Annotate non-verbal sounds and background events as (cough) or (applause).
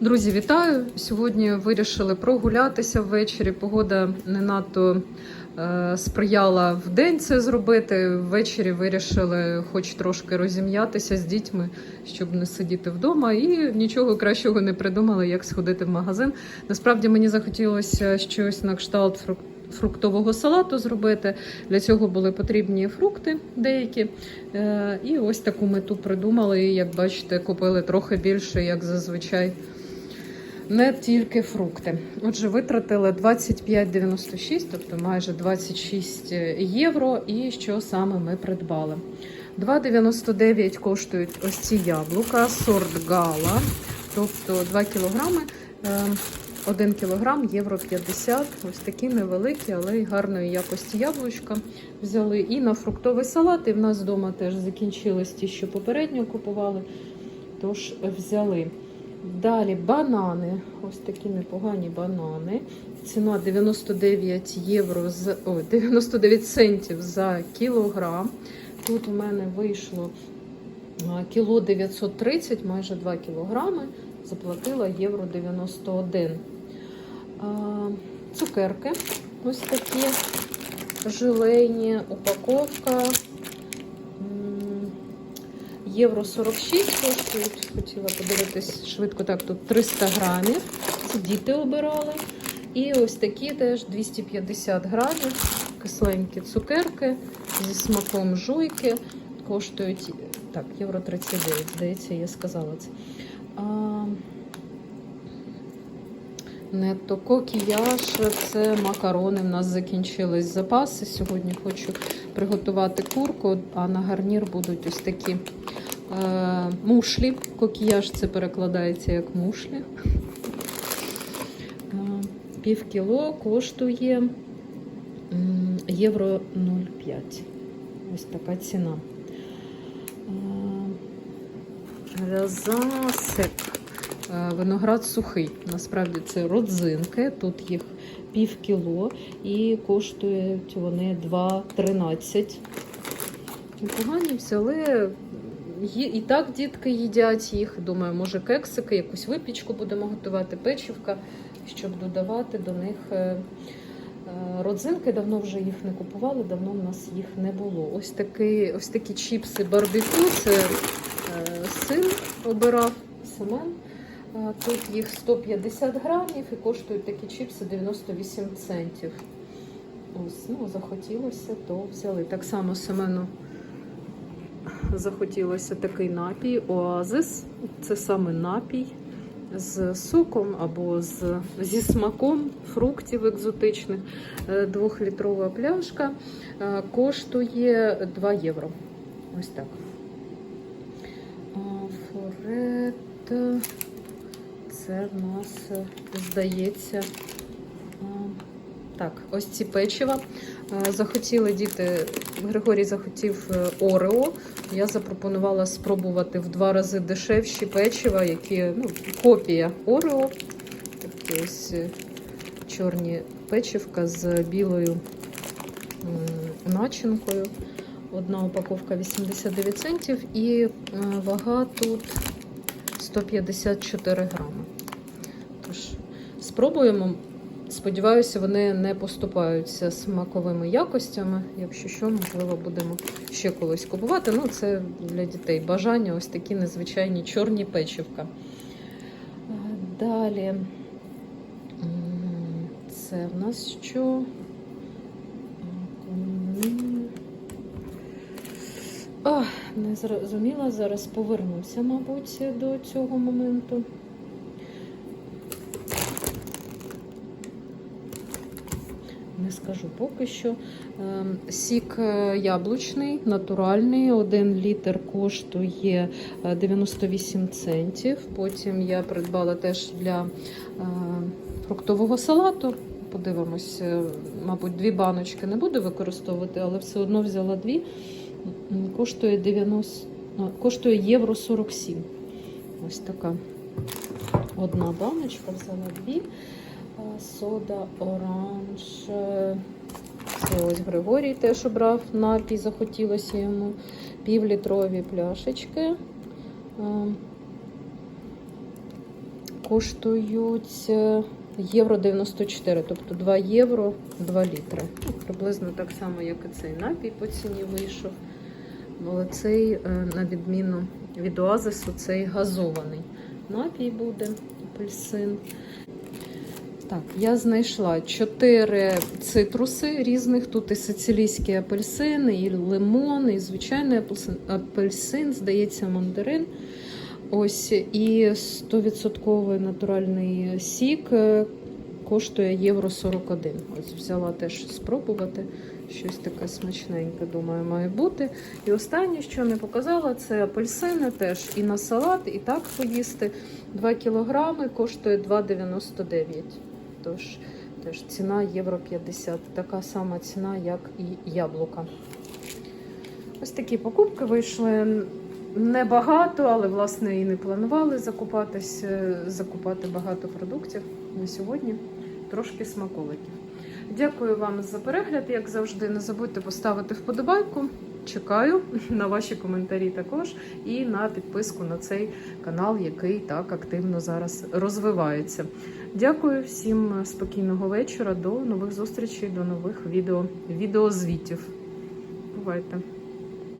Друзі, вітаю! Сьогодні вирішили прогулятися ввечері. Погода не надто е, сприяла в день це зробити. Ввечері вирішили хоч трошки розім'ятися з дітьми, щоб не сидіти вдома. І нічого кращого не придумали, як сходити в магазин. Насправді мені захотілося щось на кшталт фрук- фруктового салату зробити. Для цього були потрібні фрукти деякі. Е, І ось таку мету придумали. Як бачите, купили трохи більше, як зазвичай. Не тільки фрукти. Отже, витратили 25,96, тобто майже 26 євро. І що саме ми придбали? 2,99 коштують ось ці яблука, сорт гала, тобто 2 кілограми. Е, 1 кілограм, євро 50. Ось такі невеликі, але й гарної якості яблучка взяли. І на фруктовий салат. І в нас вдома теж закінчились ті, що попередньо купували. Тож взяли. Далі банани. Ось такі непогані банани. Ціна 99 євро з о, 99 центів за кілограм. Тут у мене вийшло кіло 930, майже 2 кілограми. Заплатила євро 91. А, Цукерки. Ось такі желейні, упаковка. Євро 46 коштують. Хотіла подивитись швидко. Так, тут 300 грамів. Це діти обирали. І ось такі теж 250 грамів. Кисленькі цукерки зі смаком жуйки. Коштують так, євро 39, здається, я сказала це. А, Нетто кокіяж, це макарони. У нас закінчились запаси. Сьогодні хочу приготувати курку, а на гарнір будуть ось такі мушлі. Кокіяж це перекладається як мушлі. Е, пів кіло коштує євро 0,5. Ось така ціна. Е, Е, Виноград сухий. Насправді це родзинки. Тут їх пів кіло і коштують вони 2,13. Непогані взяли. І так дітки їдять їх. Думаю, може кексики, якусь випічку будемо готувати, печівка, щоб додавати до них е, е, родзинки. Давно вже їх не купували, давно в нас їх не було. Ось такі, ось такі чіпси барбекю. Це е, син обирав Семен. Тут їх 150 грамів і коштують такі чіпси 98 центів. Ось, ну, захотілося, то взяли. Так само Семену захотілося такий напій Оазис. Це саме напій з соком або з, зі смаком фруктів екзотичних. Е, Двохлітрова пляшка е, коштує 2 євро. Ось так. Форет. Це в нас, здається, так, ось ці печива. Е, Захотіли діти, Григорій захотів е, Орео. Я запропонувала спробувати в два рази дешевші печива, які ну, копія Орео. Такі ось е, чорні печивка з білою начинкою. Одна упаковка 89 центів і вага тут 154 грами. Тож, спробуємо. Сподіваюся, вони не поступаються смаковими якостями. Якщо що, можливо, будемо ще колись купувати. Ну, це для дітей бажання, ось такі незвичайні чорні печивка. Е, Далі. Це в нас що? Ах, не зрозуміла. Зараз повернуся, мабуть, до цього моменту. Не скажу поки що. Ем, Сік е, яблучний, натуральний. Один літр коштує е, 98 центів. Потім я придбала теж для е, фруктового салату. Подивимось, е, мабуть, дві баночки не буду використовувати, але все одно взяла дві. Коштує 90, коштує євро 47. Ось така одна баночка, взяла дві. Сода, оранж. Це ось Григорій теж обрав напій, захотілося йому півлітрові пляшечки. Е, коштують е, євро 94, тобто 2 євро 2 літри. Приблизно так само, як і цей напій по ціні вийшов. Але цей, е, на відміну від оазису, цей газований напій буде, апельсин. Так, я знайшла чотири цитруси різних. Тут і сицилійські апельсини, і лимон, і звичайний апельсин, апельсин здається, мандарин. Ось і 100% натуральний сік е, коштує євро 41. Ось взяла теж спробувати. Щось таке смачненьке, думаю, має бути. І останнє, що не показала, це апельсини теж і на салат, і так поїсти. 2 кілограми коштує 2,99. Тож теж ціна євро 50. Така сама ціна, як і яблука. Ось такі покупки вийшли небагато, але власне і не планували закупатись, е, закупати багато продуктів на сьогодні. Трошки смаколиків. Дякую вам за перегляд. Як завжди, не забудьте поставити вподобайку. Чекаю (laughs) на ваші коментарі також і на підписку на цей канал, який так активно зараз розвивається. Дякую всім спокійного вечора. До нових зустрічей, до нових відео, відеозвітів. Бувайте!